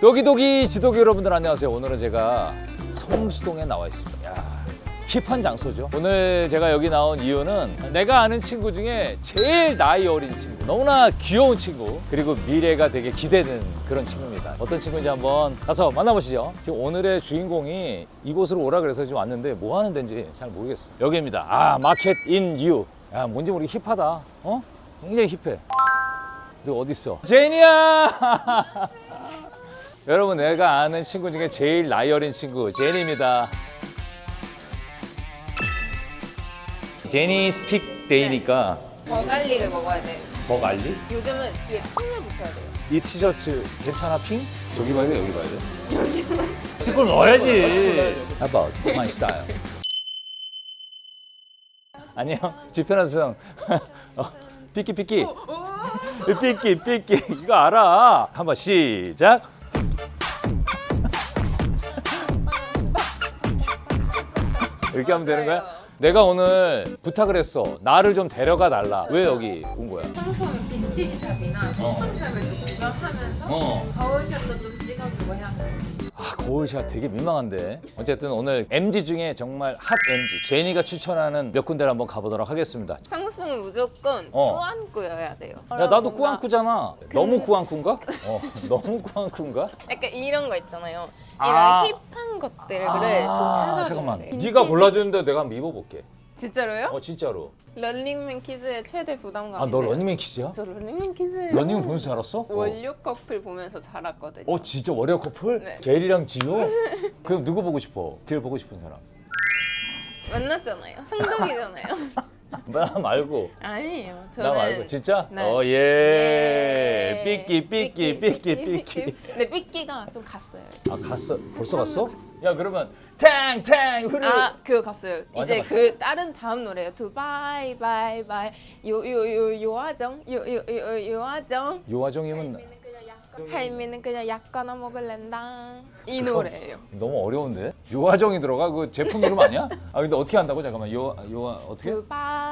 도기도기 지도기 여러분들 안녕하세요. 오늘은 제가 성수동에 나와 있습니다. 야, 힙한 장소죠. 오늘 제가 여기 나온 이유는 내가 아는 친구 중에 제일 나이 어린 친구, 너무나 귀여운 친구, 그리고 미래가 되게 기대되는 그런 친구입니다. 어떤 친구인지 한번 가서 만나보시죠. 지금 오늘의 주인공이 이곳으로 오라 그래서 지금 왔는데 뭐 하는 데인지 잘 모르겠어요. 여기입니다. 아, 마켓 인 유. 야, 뭔지 모르게 힙하다. 어? 굉장히 힙해. 너 어디 있어? 제니야! 여러분 내가 아는 친구 중에 제일 나이 어린 친구 제니입니다. 제니 스픽 데이니까 버갈릭을 먹어야 돼. 뭐 알리? 요즘은 뒤에 핑을 붙여야 돼요. 이 티셔츠 괜찮아 핑? 저기 봐야 돼 여기 봐야 돼? 여기 찍고 넣어야지. How about my style? 안녕 주편한성 어, 삐끼 삐끼 삐끼 삐끼 이거 알아 한번 시작 이렇게 하면 되는 거야? 내가 오늘 부탁을 했어 나를 좀 데려가 달라 왜 여기 온 거야? 평소는 빈티지 샵이나 소품 샵을 또 구경하면서 어. 거울샵도 좀 찍어주고 해야 돼요. 아 거울샷 되게 민망한데 어쨌든 오늘 MG 중에 정말 핫 MG 제니가 추천하는 몇 군데를 한번 가보도록 하겠습니다 상승은 무조건 어. 꾸안꾸여야 돼요. 야 나도 뭔가 꾸안꾸잖아 너무 꾸안꾸인가? 어 너무 꾸안꾸인가? 약간 이런 거 있잖아요. 이런 아. 것들을 좀 찾아줘야 잠깐만. 네가 골라주는데 내가 한번 입어볼게 진짜로요? 어 진짜로 런닝맨 키즈의 최대 부담감이 아너 러닝맨 키즈야? 저 런닝맨 키즈예요. 러닝맨 보면서 자랐어? 어. 원료 커플 보면서 자랐거든요. 어 진짜 월요 커플? 네. 게리랑 지효? 그럼 누구 보고 싶어? 제일 보고 싶은 사람 만났잖아요. 승덕이잖아요. 나 말고 아니에요. 저는 나 말고 진짜? 네. 어예 예. 삐끼 삐끼 삐끼 삐끼 근데 삐끼가 좀 갔어요. 아 갔어? 벌써 갔어? 야 그러면 탱탱 후루 아 그거 갔어요. 완전 이제 갔어? 그 다른 다음 노래요. 두 바이 바이 바이 요요요 요아정 요요요 요아정 요화정이면 할미는 그냥 약거나 먹을랜다 이 그거- 노래예요. 너무 어려운데 요화정이 들어가 그 제품 이름 아니야? 아 근데 어떻게 한다고 잠깐만 요 요화 어떻게? 두 바이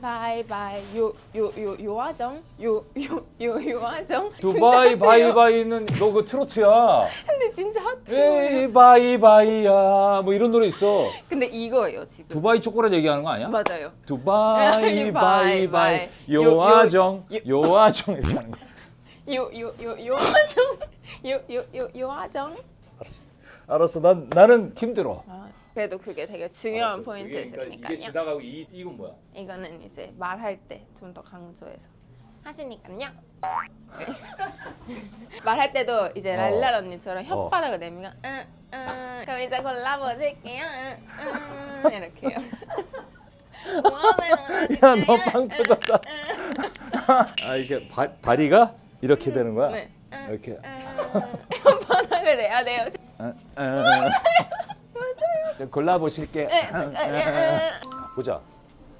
바이 바이 요요요 요아정 요요요 요아정 두바이. 바이바이는 너 그 트로트야. 근데 진짜 핫해요. 에이 바이바이야 뭐 이런 노래 있어. 근데 이거예요 지금. 두바이 초콜릿 얘기하는 거 아니야? 맞아요. 두바이 바이바이 바이바이. 요화정 요- 요화정 이렇게 하는 거야. 요요요 요아정 요요요 요아정 알았어. 알았어. 난 나는 힘들어. 아, 그래도 그게 되게 중요한 알았어. 그게 포인트니까요. 그러니까 이게 지나가고 이 이건 뭐야? 이거는 이제 말할 때 좀 더 강조해서 하시니까요. 말할 때도 이제 어. 랄랄 언니처럼 어. 혓바닥을 내밀면 응, 응, 그럼 이제 골라보실게요. 응, 응, 이렇게요. 야 너빵 터졌다. 아 이게 바, 다리가 이렇게 되는 거야? 네. 응, 이렇게. 응. 혓바닥을 내야 돼요. 어, 어. 골라 보실게. 네, 응. 보자.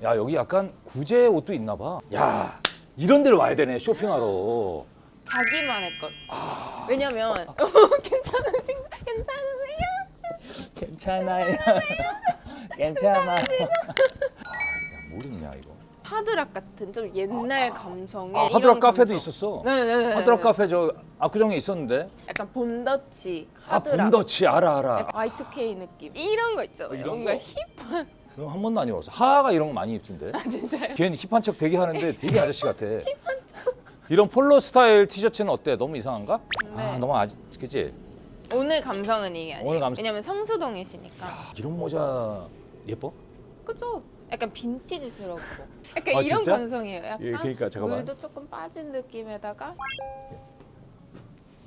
야 여기 약간 구제 옷도 있나 봐. 야 이런 데를 와야 되네 쇼핑하러. 자기만의 것. 아. 왜냐면 괜찮으신 괜찮으세요? 괜찮아요. 괜찮아. 아, 뭘 입냐 이거. 하드락 같은 좀 옛날 감성의 아, 이런 하드락 카페도 감성. 있었어. 네네네. 하드락 카페 저 압구정에 있었는데. 약간 본더치, 아 하드락, 본더치 알아 알아. 약간 Y2K 느낌 이런 거 있잖아요. 어, 이런 뭔가 거? 힙한 그럼 한 번도 안 입었어. 하하가 이런 거 많이 입던데. 아 진짜요? 걔는 힙한 척 되게 하는데 되게 아저씨 같아. 이런 폴로 스타일 티셔츠는 어때? 너무 이상한가? 아 네. 너무 아지 그치? 오늘 감성은 이게 아니에요. 오늘 감성- 왜냐면 성수동이시니까. 이런 모자 예뻐? 그죠? 약간 빈티지스럽고. 약간 아, 이런 진짜? 감성이에요. 약간 예, 그러니까 잠깐만. 물도 조금 빠진 느낌에다가.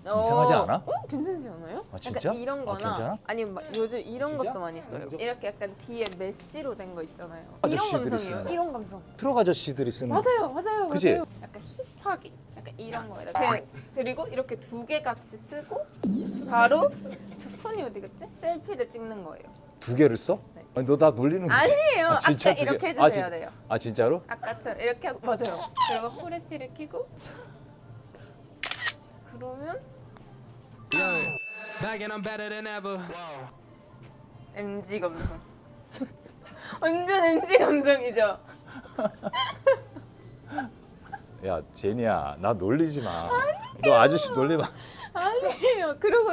이상하지 않아? 어? 괜찮지 않아요? 아, 진짜? 약간 이런 아, 거나 괜찮아? 아 니면 막 요즘 이런 진짜? 것도 많이 써요. 음, 이렇게 약간 뒤에 메쉬로 된 거 있잖아요. 이런 아저씨들이 감성이에요. 쓰는. 이런 감성. 트럭 아저씨들이 쓰는 맞아요, 맞아요, 그지? 맞아요. 약간 힙하게, 약간 이런 거에다. 그냥 그리고 이렇게 두 개 같이 쓰고 바로 저 폰이 어디 갔지? 셀피를 찍는 거예요. 두 개를 써? 네. 아니 너 나 놀리는 거야? 아니에요. 아, 아, 진짜 까두 개? 이렇게 아, 해주셔야 진- 돼요. 아 진짜로? 아까처럼 이렇게 하고 맞아요. 그리고 후레쉬를 켜고 그러면 Back and I'm better than ever. MG 감성. 완전 MG 감성이죠. 야 제니야 나 놀리지 마. 너 아저씨 놀리면 아니에요. 그리고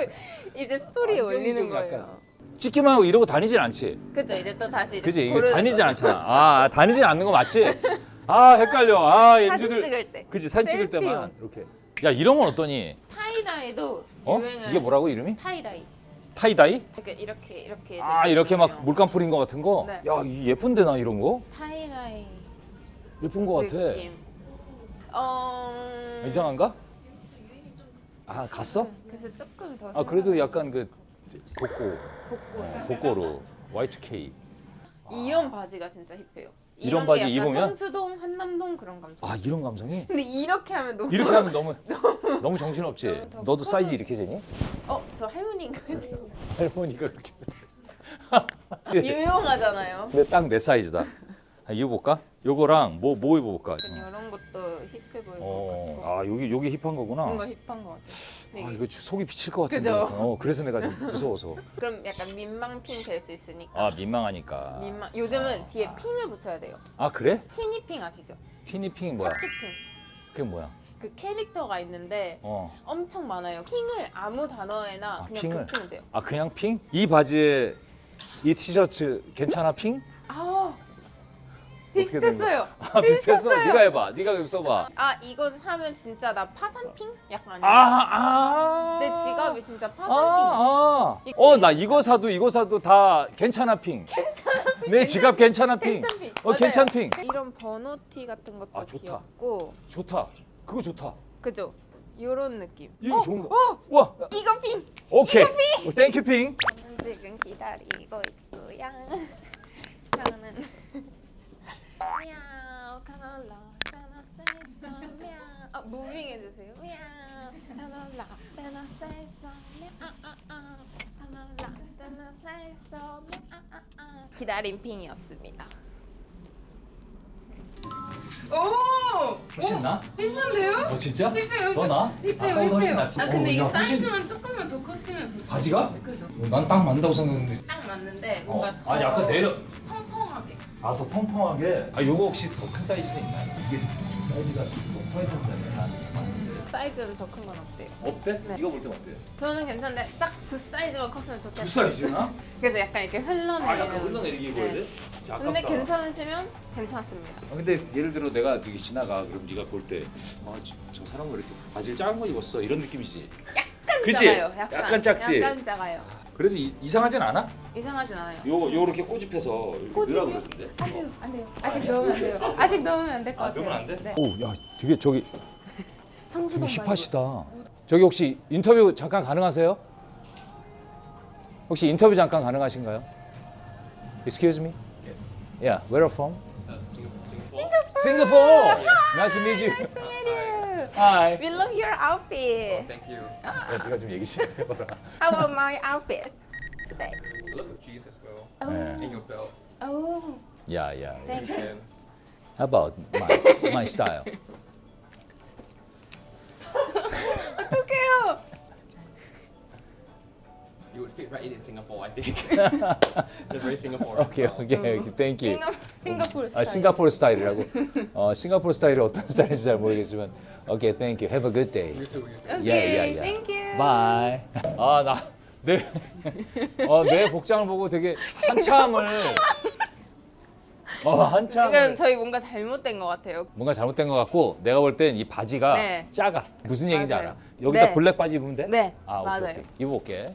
이제 스토리에 안경이 올리는 좀 약간- 거예요. 찍기만 하고 이러고 다니진 않지. 그죠? 이제 또 다시 이제 그지? 이게 고르는 다니진 거죠. 않잖아. 아, 다니진 않는 거 맞지? 아, 헷갈려. 아, 사진 MZ들. 찍을 때. 그지? 사진 찍을. 때만 이렇게. 야, 이런 건 어떠니? 타이다이도 어? 유행을 이게 뭐라고 이름이? 타이다이. 타이다이? 이렇게 이렇게 이렇게 아, 이렇게 막. 물감 뿌린 거 같은 거? 네. 야, 이 예쁜데 나 이런 거? 타이다이 예쁜 거 같아. 느낌. 어 이상한가? 아, 갔어? 그래서 조금 더 아, 그래도 약간 그 복고, 복고 복고로 Y2K. 이런 바지가 진짜 힙해요. 이런 게 바지 약간 입으면? 성수동 한남동 그런 감성. 아, 이런 감성이? 근데 이렇게 하면 너무 이렇게 하면 너무 너무 정신없지. 너무 더 너도 커서- 사이즈 이렇게 재니? 어, 저 할머니인가 할머니가 그렇게. 유명하잖아요. 근데 딱 내 사이즈다. 아, 입어볼까? 요거랑 뭐 뭐 입어볼까? 이런 것도 힙해 보일 어, 것 같고. 아 여기 여기 힙한 거구나. 뭔가 힙한 것 같아요. 근데 아 이거 속이 비칠 것 같은데. 그죠? 어 그래서 내가 좀 무서워서. 그럼 약간 민망핑 될 수 있으니까. 아 민망하니까. 민망. 요즘은 아. 뒤에 핑을 붙여야 돼요. 아 그래? 티니핑 아시죠? 티니핑 뭐야? 파츠핑. 그게 뭐야? 그 캐릭터가 있는데 어. 엄청 많아요. 핑을 아무 단어에나 아, 그냥 핑을? 붙이면 돼요. 아 그냥 핑? 이 바지에 이 티셔츠 괜찮아 핑? 아 어떻게 된 비슷했어요. 아 비슷했어. 비슷했어요. 네가 해봐. 네가 좀 써봐. 아 이거 사면 진짜 나 파산핑? 약간 아? 아. 내 지갑이 진짜 파산핑. 아, 아. 어, 나 이거 사도 이거 사도 다 괜찮아 핑. 내 지갑 괜찮아 핑. 괜찮핑. 어, 괜찮 핑. 이런 번호티 같은 것도 아, 좋다. 귀엽고 좋다. 그거 좋다. 그죠? 요런 느낌. 이거 좋은 거. 와, 이거 핑. 오케이. 어, 땡큐 핑. 저는 지금 기다리고 있고요. 저는 미야오 카놀라 카나 세이소 미야오 아 무빙 해주세요. 미야오 카놀라 카나 세이소 미야아 카놀라 카나 세이소 미야아 기다림 핑이었습니다. 오! 훨씬 나? 힙한데요? 어 진짜? 힙해요. 더 나? 힙해요, 아까보다 훨씬 힙해요. 낫지? 아 근데 어, 이게 야, 훨씬- 사이즈만 조금만 더 컸으면 더 좋- 바지가? 그죠? 난 딱 맞는다고 생각했는데. 딱 맞는데 어. 뭔가 더 아니 아까 내려. 아 더 펑펑하게. 아 요거 혹시 더 큰 사이즈도 있나요? 이게 사이즈가 더 커야 된다면 맞는데. 사이즈는 더큰 건 어때요? 어때? 네. 이거 볼 때 어때? 저는 괜찮은데 딱 두 사이즈만 컸으면 좋겠어요. 두 사이즈나? 그래서 약간 이렇게 흘러내리는. 아 약간 흘러내리게 입어야 네. 돼? 진짜 근데 아깝다. 괜찮으시면 괜찮습니다. 아, 근데 예를 들어 내가 되게 지나가 그럼 네가 볼 때 아, 저, 저 사람은 왜 이렇게 바지를 작은 거 입었어 이런 느낌이지 그치? 작아요. 약간, 약간 작지? 약간 작아요. 그래도 이, 이상하진 않아? 이상하진 않아요. 요 요렇게 꼬집해서 꼬집이요? 넣으라 그러던데 안 돼요, 안 돼요. 아직 아니야? 넣으면 안 돼요. 아직 넣으면 안 될 것 아, 같아요. 넣으면 안 돼? 네. 오 야 되게 저기 성수동 되게 말고. 힙하시다 저기 혹시 인터뷰 잠깐 가능하세요? 혹시 인터뷰 잠깐 가능하신가요? Excuse me? Yeah, where are you from? Singapore. Nice to meet you. Hi. We love your outfit. Thank you. 야, 네가 좀 얘기 좀 해봐라. How about my outfit today? I love the jeans as well. Oh, 네. And your belt. oh, Yeah, yeah. thank you. And How about my my style? would fit right in in Singapore, I think. They're very Singapore. 오케이, 오케이, 오케이. Thank you. 싱가, 싱가포르 스타일. 아, 싱가포르 스타일이라고. 어, 싱가포르 스타일이 어떤 스타일인지 잘 모르겠지만. 오케이, thank you. Have a good day. You too, you too. Okay, Yeah, yeah, yeah. thank you. Bye. 아, 나 내, 어, 내 복장을 보고 되게 한참을 어, 지금 한참을 저희 뭔가 잘못된 것 같아요. 뭔가 잘못된 것 같고 내가 볼 땐 이 바지가 네. 작아. 무슨 얘기인지 맞아요. 알아? 여기다 네. 블랙 바지 입으면 돼? 네, 아, 오케이, 맞아요. 오케이. 입어볼게.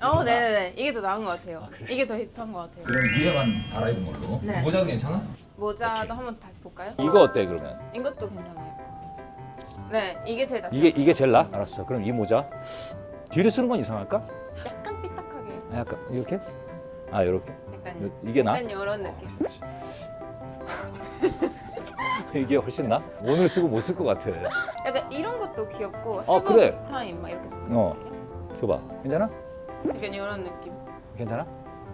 어, 네네네. 이게 더 나은 것 같아요. 아, 그래? 이게 더 힙한 것 같아요. 그럼 위에만 갈아입은 걸로. 네. 모자도 괜찮아? 모자도 오케이. 한번 다시 볼까요? 이거 어때 그러면? 이것도 괜찮아요. 네, 이게 제일 낫죠. 이게 이게 제일 나? 알았어. 그럼 이 모자 뒤로 쓰는 건 이상할까? 약간 삐딱하게. 아, 약간 이렇게? 아, 이렇게. 약간 이게 나? 약간 이런 느낌. 이게 훨씬 나? 오늘 쓰고 못 쓸 것 같아. 약간 이런 것도 귀엽고. 어, 그래. 타임 막 이렇게. 어, 줘봐. 괜찮아? 약간 이런 느낌. 괜찮아?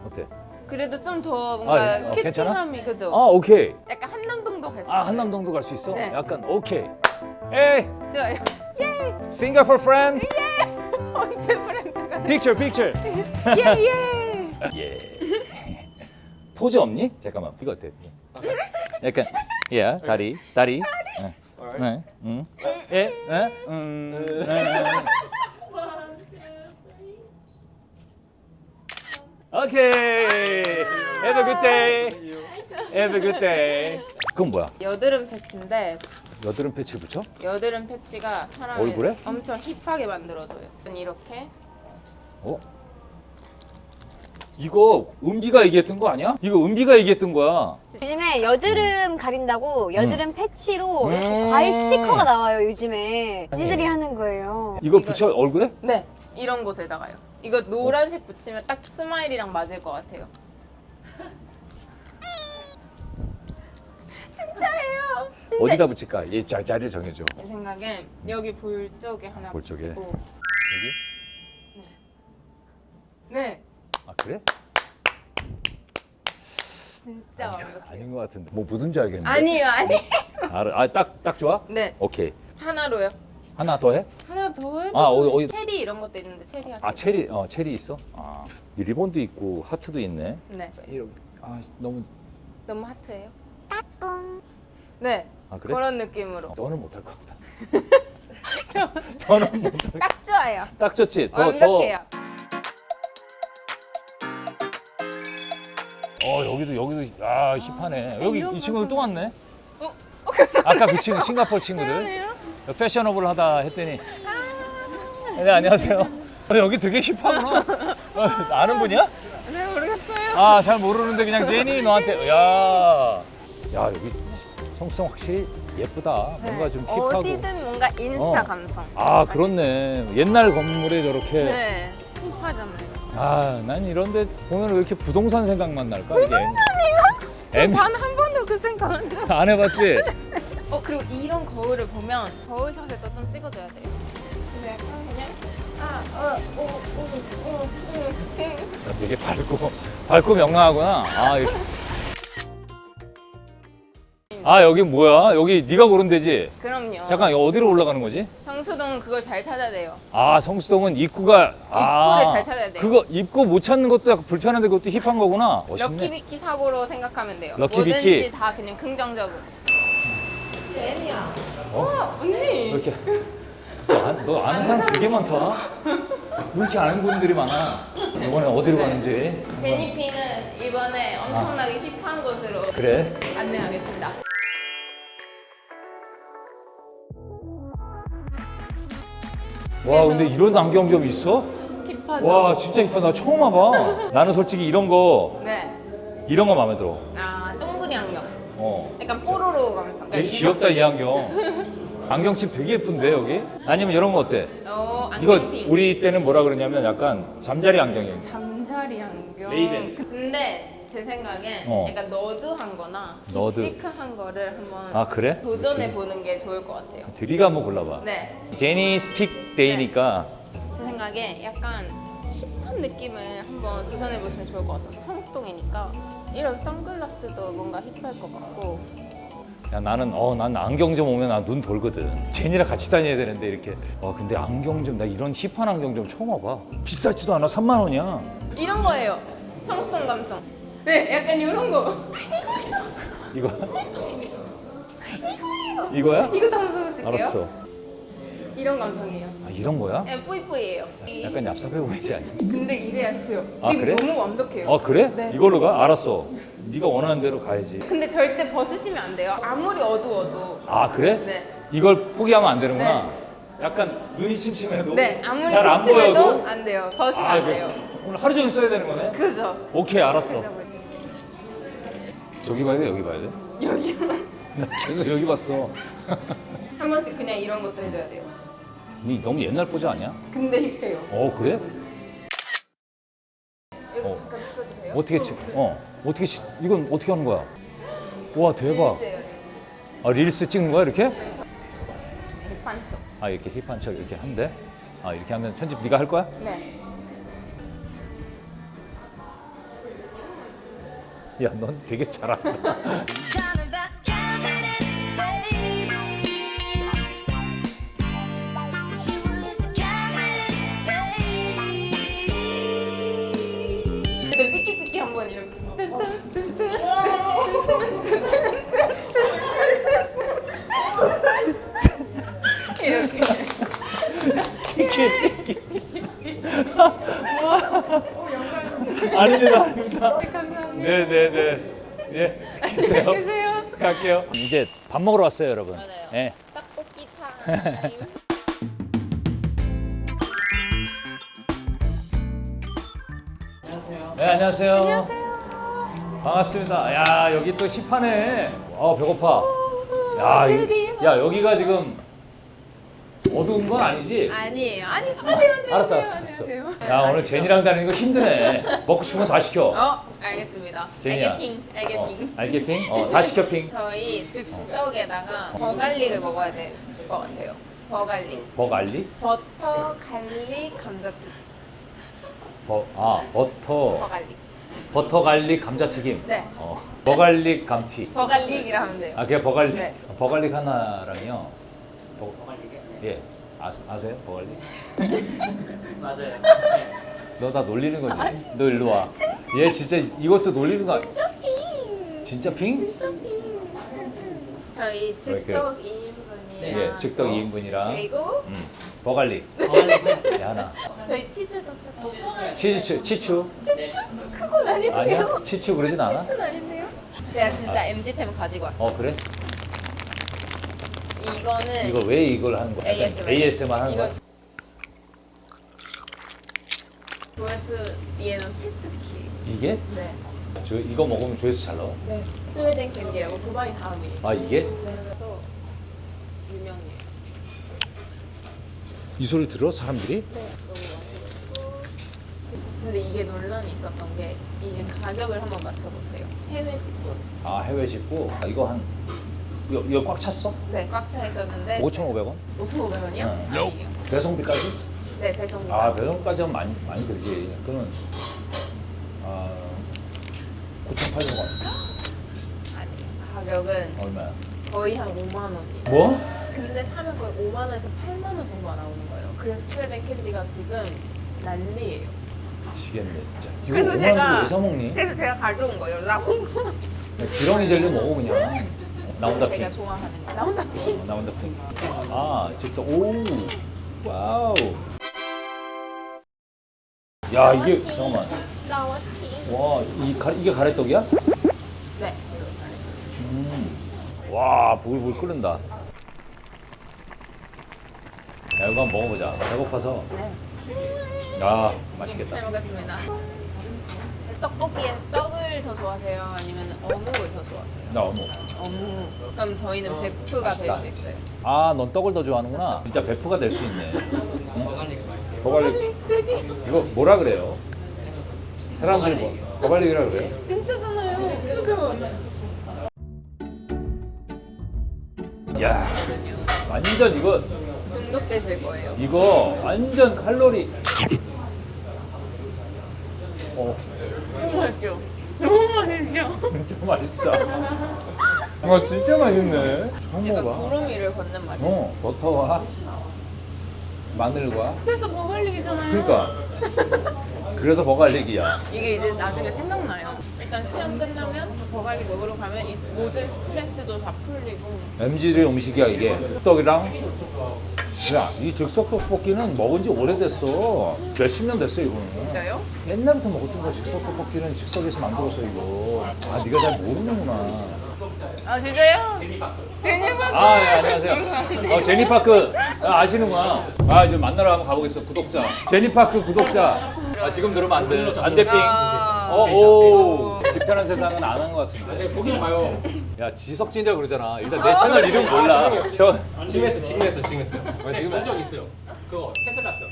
어때? 그래도 좀 더 뭔가 아, 어, 괜찮아? 큐티함이 그죠? 아, 오케이. 약간 한남동도 갈 수. 아, 있어요. 한남동도 갈 수 있어? 네. 약간 오케이. 에이, 좋아요. Singapore friend. 언제 브랜드가? Picture, picture. 예예. 예. 포즈 없니? 잠깐만. 이거 어때? 약간 예, 다리, 다리. 예. Alright. 네. 음. 예. 예. 음. 예. 오케이. Have a good day. Have a good day. 그건 뭐야? 여드름 패치인데 여드름 패치 붙여? 여드름 패치가 사람을 얼굴에? 엄청 힙하게 만들어줘요. 이렇게 어? 이거 은비가 얘기했던 거 아니야? 이거 은비가 얘기했던 거야. 요즘에 여드름 가린다고 여드름 패치로 이렇게 음. 과일 스티커가 나와요 요즘에 찌들이 하는 거예요 이거- 붙여 얼굴에? 네 이런 곳에다가요. 이거 노란색 붙이면 딱 스마일이랑 맞을 것 같아요. 진짜예요. 진짜 어디다 붙일까? 얘 자, 자리를 정해줘. 제 생각엔 여기 볼 쪽에 하나 볼 쪽에. 붙이고 여기? 네 아 그래? 진짜 완벽해요. 아닌 것 같은데. 뭐 묻은 줄 알겠는데. 아니에요 아니. 알아. 아딱 딱 좋아? 네 오케이. 하나로요. 하나 더 해? 하나 더 해도 아, 어디- 어디- 체리 이런 것도 있는데 체리 하세요. 아 체리 어 체리 있어? 아. 이 리본도 있고 하트도 있네. 네 이렇게 아 너무 너무 하트예요. 네 아 그래? 그런 느낌으로 너는 못할 것 같다. 너는 못할. 딱 좋아요. 딱 좋지. 더 더. 완벽해요. 어 여기도 여기도 아 힙하네. 여기 이런 이 친구들 또 왔네. 어? 아까 그 친구 싱가포르 친구들 그러네요. 패셔너블 하다 했더니 네 안녕하세요. 어, 여기 되게 힙하구나. 어, 아는 분이야? 네 모르겠어요. 아 잘 모르는데 그냥 제니 너한테 야. 야 여기 성성 확실히 예쁘다. 뭔가 좀 힙하고. 네. 어디든 뭔가 인스타 어. 감성. 아 그렇네. 옛날 건물에 저렇게. 네 힙하잖아요. 아 난 이런데 오늘 왜 이렇게 부동산 생각만 날까 이게. M 단한 번도 그 생각. 안 해봤지? 어 그리고 이런 거울을 보면 거울샷에도 좀 찍어줘야 돼요. 야, 되게 밝고 밝고 명랑하구나. 아, 이렇게. 아 여기 뭐야? 여기 네가 고른 데지? 그럼요. 잠깐 이거 어디로 올라가는 거지? 성수동은 그걸 잘 찾아야 돼요. 아 성수동은 입구가 아 입구를 잘 찾아야 돼요. 그거 입구 못 찾는 것도 약간 불편한데 그것도 힙한 거구나. 멋있네. 럭키비키 사고로 생각하면 돼요. 럭키비키. 뭐든지 다 그냥 긍정적으로. 어? 언니. 이렇게 너, 아는 사람 되게 많다. 왜 이렇게 아는 분들이 많아? 이번에 어디로 가는지. 제니피는 이번에 엄청나게 힙한 곳으로 그래? 안내하겠습니다. 와 근데 이런 안경점 있어? 힙하죠? 와 진짜 힙하다. 나 처음 와봐. 나는 솔직히 이런 거 네. 이런 거 마음에 들어. 아, 동그리 안경. 어. 약간 뽀로로 감성. 되게 귀엽다 이 안경. 안경칩 되게 예쁜데 여기? 아니면 이런 거 어때? 어, 이거 안경핑. 우리 때는 뭐라 그러냐면 약간 잠자리 안경이에요. 잠자리 안경. 레이벤. 근데 제 생각엔 어. 약간 너드한 거나 너드. 시크한 거를 한번 아 그래? 도전해 보는 게 좋을 것 같아요. 드리가 한번 골라봐. 네. 제니 스픽 데이니까 제 생각에 약간 힙한 느낌을 한번 도전해 보시면 좋을 것 같아요. 성수동이니까 이런 선글라스도 뭔가 힙할 것 같고 야 나는 어 난 안경점 오면 나 눈 돌거든. 제니랑 같이 다녀야 되는데 이렇게. 어 근데 안경점 나 이런 힙한 안경점 처음 와봐. 비싸지도 않아 3만 원이야. 이런 거예요. 성수동 감성. 네, 약간 이런 거. 이거 이거야? 이거 한번 써보실게요. 알았어. 이런 감성이에요. 아 이런 거야? 네, 뿌이뿌이예요. 이- 약간 얍삽해 보이지 않니? 근데 이래야 돼요. 아, 지금 그래? 너무 완벽해요. 어 그래? 네. 이걸로 가? 알았어. 네가 원하는 대로 가야지. 근데 절대 벗으시면 안 돼요. 아무리 어두워도. 아 그래? 네. 이걸 포기하면 안 되는구나. 약간 눈이 침침해도 네, 아무리 잘안 침침해도 보여도 안 돼요. 벗으면 아안 이거 돼요. 오늘 하루 종일 써야 되는 거네. 그죠? 오케이 알았어. 저기 봐야 돼 여기 봐야 돼. 여기 그래서 여기 봤어. 한 번씩 그냥 이런 것도 해줘야 돼요. 니 너무 옛날 포즈 아니야? 근데 힙해요. 어 그래? 이거 어. 잠깐 붙여도 돼요? 어떻게 치? 어 어떻게 치? 이건 어떻게 하는 거야? 와 대박. 아 릴스 찍는 거야 이렇게? 힙한 척. 아 이렇게 힙한 척 이렇게 하면 돼? 아 이렇게 하면 편집 네가 할 거야? 네. 야 넌 되게 잘한다. 갈게요. 이제 밥 먹으러 왔어요, 여러분. 맞아요. 예. 떡볶이 타임. 네, 안녕하세요. 반갑습니다. 야, 여기 또 힙하네. 아, 배고파. 야, 이- 드디어. 야, 여기가 지금 어두운 건 아니지? 아니에요. 아니, 안돼요, 안돼요. 알았어, 알았어, 알았어. 야, 오늘 제니랑 다니는 거 힘드네. 먹고 싶은 거다 시켜. 어, 알겠습니다. 제니야. 알게핑, 어, 알게핑. 알게핑? 어, 다 시켜 핑. 저희 즉석에다가 버갈릭을 먹어야 될 것 같아요. 버갈릭. 버갈리? 버터, 갈릭, 감자튀김. 버, 아, 버터, 버갈릭. 버터 갈릭 감자튀김. 네. 어, 버갈릭 감튀. 버갈릭이라 하면 돼요. 아, 그게 버갈릭. 네. 버갈릭 하나랑요. 버, 예. 아, 아세요? 버갈릭? 맞아요. 너 나 놀리는 거지? 너 일로 와. 얘 진짜 이것도 놀리는 거 아니야? 진짜 핑! 진짜 핑? 진짜 핑! 저희 이렇게. 즉석 2인분이랑 예, 즉석 2인분이랑 그리고 음, 버갈릭. 예, 하나. 저희 치즈도 조금 치즈추, 치추. 치즈? 그건 아닌데요? 아니야? 치추 그러진 않아? 치즈는 아닌데요? 제가 진짜 MZ템 가지고 왔어요 어, 그래? 이거는 이걸 왜 이걸 하는 거야? ASMR. ASMR 하는 이거 거야? 조회수 얘는 치트키 이게? 네. 저 이거 먹으면 조회수 잘 나와. 네. 스웨덴 캔디라고 두바이 다음이에요 아, 이게? 네, 그래서 유명해요 이 소리 들어? 사람들이? 네, 너무 맛있고 근데 이게 논란이 있었던 게 이게 가격을 한번 맞춰보세요 해외 직구 아, 해외 직구. 아, 이거 한 이거, 이거 꽉 찼어? 네, 꽉 차 있었는데 5,500원? 5,500원이요? 응. 아니에요 배송비까지? 네, 배송비 아, 배송까지 하면 많이 많이 들지. 그러면 아, 9,800원. 아니에요 가격은 얼마야? 거의 한 5만 원이에요 뭐? 근데 사면 거의 5만 원에서 8만 원 정도가 나오는 거예요. 그래서 스웨덴 캔디가 지금 난리예요. 미치겠네 진짜. 이거 그래서 5만 제가- 원왜 사먹니? 그래서 제가 가져온 거예요. 라고. 지렁이 젤리 먹어 그냥. 나온다 핑. 제가 좋아하는 거. 나온다 핑. 어, 나온다 핑. 아, 즉석 오. 와우. 야, 이게 잠깐만. 와, 이 가, 이게 가래떡이야? 네. 음. 와, 부글부글 끓는다. 야, 이거 한번 먹어보자. 배고파서. 네. 아, 맛있겠다. 잘 먹겠습니다. 떡볶이에 떡을 더 좋아하세요? 아니면 어묵을 더 좋아하세요? 나 어묵. 어묵. 그럼 저희는 베프가 될 맛있다. 수 있어요. 아, 넌 떡을 더 좋아하는구나. 진짜 베프가 될 수 있네. 응? 버갈릭. 이거 뭐라 그래요? 사람들이 뭐 버갈릭이라 그래요? 진짜잖아요. 그죠? 야, 완전 이거 중독되실 거예요. 이거 완전 칼로리. 어, 너무 맛있죠? 너무 맛있죠? 진짜 맛있다. 와, 진짜 맛있네. 처음 약간 먹어봐. 구름 위를 걷는 맛이에요. 어, 버터와 마늘과. 그래서 버갈릭이잖아요. 그러니까. 그래서 버갈릭이야. 이게 이제 나중에 생각나요. 일단 시험 끝나면 버갈릭 먹으러 가면 이 모든 스트레스도 다 풀리고 MG들의 음식이야 이게. 떡이랑. 야, 이 즉석 떡볶이는 먹은 지 오래됐어. 몇십 년 됐어 이거는. 진짜요? 옛날부터 먹었던 거 즉석 떡볶이는 즉석에서 만들었어 이거. 아, 네가 잘 모르는구나. 아 진짜요? 제니파크 아, 예, 안녕하세요. 어, 제니파크 아, 아시는구나. 아, 이제 만나러 한번 가보겠어. 구독자. 제니파크 구독자. 아, 지금 들으면 안 돼. 안 돼, 삥. 아. 어, 오. 지편한 세상은 안 한 것 같은데. 제가 보긴 봐요. 야, 지석진이라 그러잖아. 일단 내 채널 이름 몰라. 저, 지금 했어, 지금 했어, 지금? 본적 있어요. 그거 테슬라 편.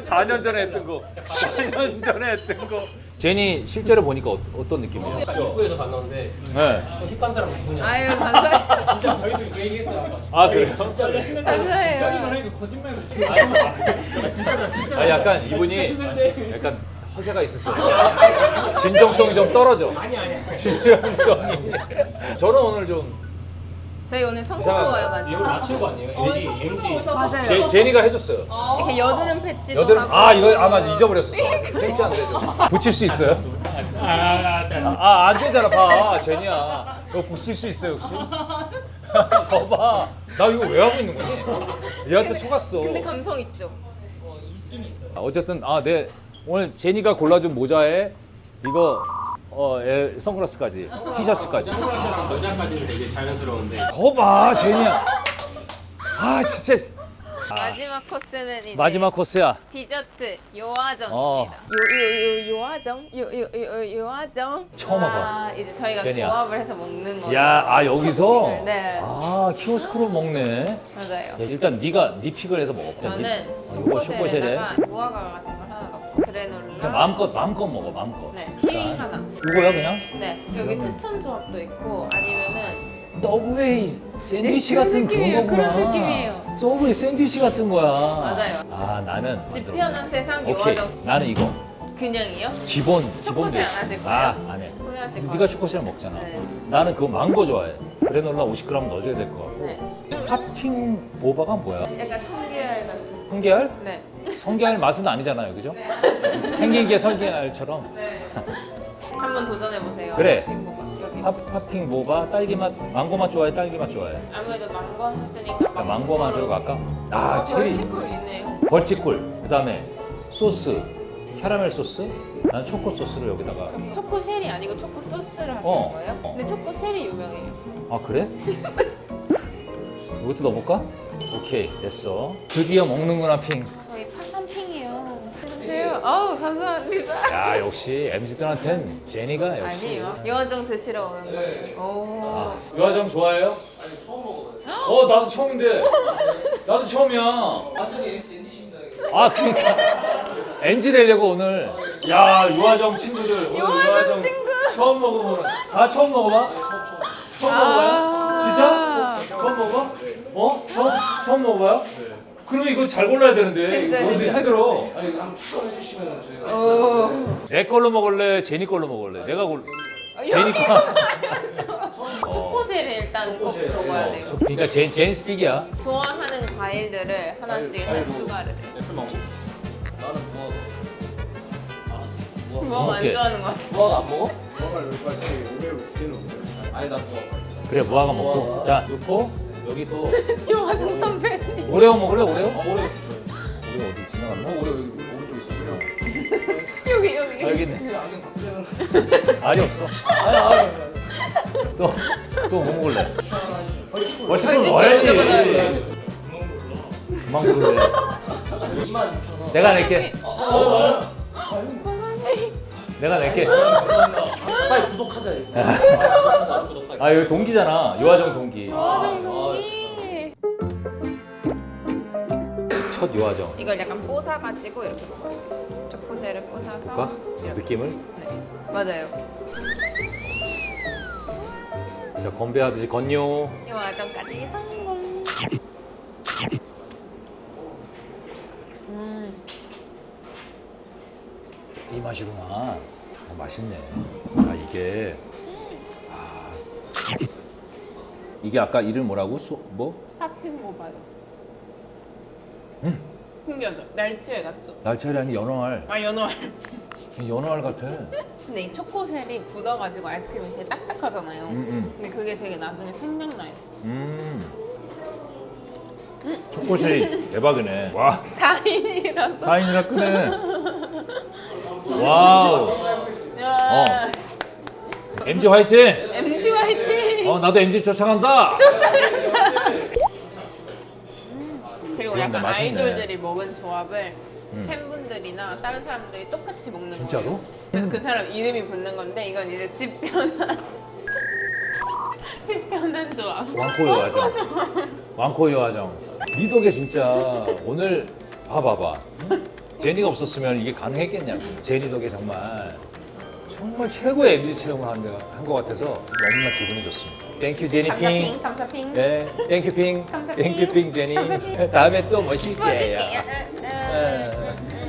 4년 전에 했던 거. 4년 전에 했던 거. 제니 실제로 보니까 어, 어떤 느낌이에요? 입구에서 봤는데 네. 저 힙한 사람 누구냐? 아유 감사해요. 진짜 저희들이 그 얘기했어요. 아, 그래요? 감사해요. 하니까 거짓말 같이. 아니, 진짜다, 진짜. 아, 약간 이분이 약간 허세가 있으셔서 진정성이 좀 떨어져. 아니 아니. 진정성이. 저는 오늘 좀 저희 오늘 이상한 성공거여가지고 이거 맞춘 거 아니에요? MG, MG. 맞아요. 제, 제니가 해줬어요. 이렇게 여드름 패치도 여드름 하고 아 이거 아 맞아 잊어버렸어. 창피한데 좀. 붙일 수 있어요? 아, 아, 아, 아 안 되잖아 봐 제니야. 이거 붙일 수 있어요 혹시? 거봐. 나 이거 왜 하고 있는 거니? 얘한테 속았어. 근데 감성 있죠? 어쨌든 아내 오늘 제니가 골라준 모자에 이거 어, 에, 선글라스까지 티셔츠까지 여자까지는 되게 자연스러운데 거봐 제니야 아 진짜 마지막 코스는 이제 마지막 코스야 디저트 요아정입니다. 어. 요요요 요아정 요요요 요아정. 처음 와봐. 아, 이제 저희가 제니야. 조합을 해서 먹는 거예요. 야 아 여기서 네. 아 키오스크로 먹네 맞아요. 야, 일단 네가 네 픽을 해서 먹어 저는 이거 초코쉐레 초코젤에다가 무화과 같은 그래놀라. 그냥 마음껏 마음껏 먹어 마음껏 네. 키위 일단 하나. 이거야 그냥 네. 여기 추천 조합도 있고 아니면은 서브웨이 샌드위치 네, 그런 같은 그런 느낌이에요. 거구나 그런 느낌이에요. 서브웨이 샌드위치 같은 거야 맞아요. 아 나는 지편한 세상 오케이 요아정 나는 이거 그냥이요? 기본 베이스. 안 하실 거예요? 아 안 해 후회하실 거예요. 네가 초코쉐를 먹잖아 네. 나는 그거 망고 좋아해 그래놀라 50g 넣어줘야 될것 같고 네. 팥핑 모바가 뭐야? 약간 청계알 같은. 성게알? 네. 성게알 맛은 아니잖아요 그죠? 생긴 게 성게알처럼 한번 도전해 보세요. 그래. 팥핑 모바 딸기 맛 망고 맛 좋아해 딸기 맛 좋아해 아무래도 망고 하셨으니까 자, 망고 맛으로 갈까? 아 어, 체리 벌칙꿀 있네요. 벌칙꿀 그다음에 소스 캐러멜 소스 난 초코 소스를 여기다가 초코 쉘이 아니고 초코 소스를 하시는 어. 거예요? 어. 근데 초코 쉘이 유명해요. 아 그래? 이것도 넣어볼까? 오케이 됐어 드디어 먹는구나 핑 저희 파산핑이에요. 드세요. 아우 감사합니다. 야 역시 MZ들한텐 제니가 역시 아니에요. 요아정 드시러 오는 거예요. 오. 아, 유화정 좋아해요? 아니 처음 먹어요 어 나도 처음인데 나도 처음이야 완전히 MZ입니다 아 그니까 MZ 되려고 오늘 야 유화정 친구들 오늘 유화정 친구. 처음 먹어보는 아 처음 먹어봐? 처음 먹어봐요? 진짜? 처음 먹어? 어? 처음, 처음 먹어봐요? 그러면 이거 잘 골라야 되는데 진짜, 이거 진짜. 힘들어 아니 한번 추천해 주시면 저희가 오. 내 걸로 먹을래? 제니 걸로 먹을래? 내가 골 제니까 어. 초코 쉘을 일단 꼭 먹어야 돼요. 그러니까 제, 제니 스픽이야 좋아하는 과일들을 하나씩 일단 추가를 해요. 애플 망고 나는 무화과 알았어 뭐 오케이. 안 좋아하는 것 같아. 무화과 안 먹어? 아니 나 무화과 그래 무화과 먹고 자 넣고 여기 또 요아정 선배님. 오레오 먹을래 오레오? 아 오레오 좋아해 오레오 어디 지나갔나? 어 오레오 여기 오른쪽 있어 그냥 여기 여기. 아, 여기. 있네. 안경 바꾸자는 알이 없어? 아니 아니 또 또 뭐 먹을래? 추천 하나 해주세요 월치권 넣어야지. 그만 고르래 26,000원. 내가 낼게. 내가 낼게. 빨리 구독하자 이거 구독하자 구독하자 아 여기 동기잖아. 요화정 동기. 요아정 첫 요화정 이걸 약간 뽀사가지고 이렇게 먹어요. 초코쉘을 뽀사서. 볼까? 이렇게. 느낌을 네. 맞아요. 자 건배하듯이 건요 요아정까지 성공. 음. 이 맛이구나 어, 맛있네 아 이게 아 이게 아까 이름 뭐라고? 소, 뭐? 팥핑 모바일. 음. 신기하죠? 날치알 같죠? 날차리 아니 연어알 아 연어알. 연어알 같아 근데 이 초코쉘이 굳어가지고 아이스크림이 되게 딱딱하잖아요. 음, 근데 그게 되게 나중에 생각나요. 음. 초코쉐이 대박이네 와 4인이라서. 사인이라 끄네 와우 야, MG 화이팅 MG 화이팅! 어 나도 MG 쫓아간다 그리고 그런데 약간 맛있네. 아이돌들이 먹은 조합을 음. 팬분들이나 다른 사람들이 똑같이 먹는 진짜로? 거예요. 그래서 그 사람 이름이 붙는 건데 이건 이제 집편한 집편한 조합. 왕코 요화정 왕코 요화정 니 덕에 진짜 오늘 봐봐봐 응? 제니가 없었으면 이게 가능했겠냐고 제니 덕에 정말 정말 최고의 MG 체험을 한것 같아서 너무나 기분이 좋습니다 땡큐 제니 핑 감사핑, 감사핑. 네, 땡큐 핑 감사핑. 땡큐 핑 제니 다음에 또 멋있게 해요. 음, 음. 예.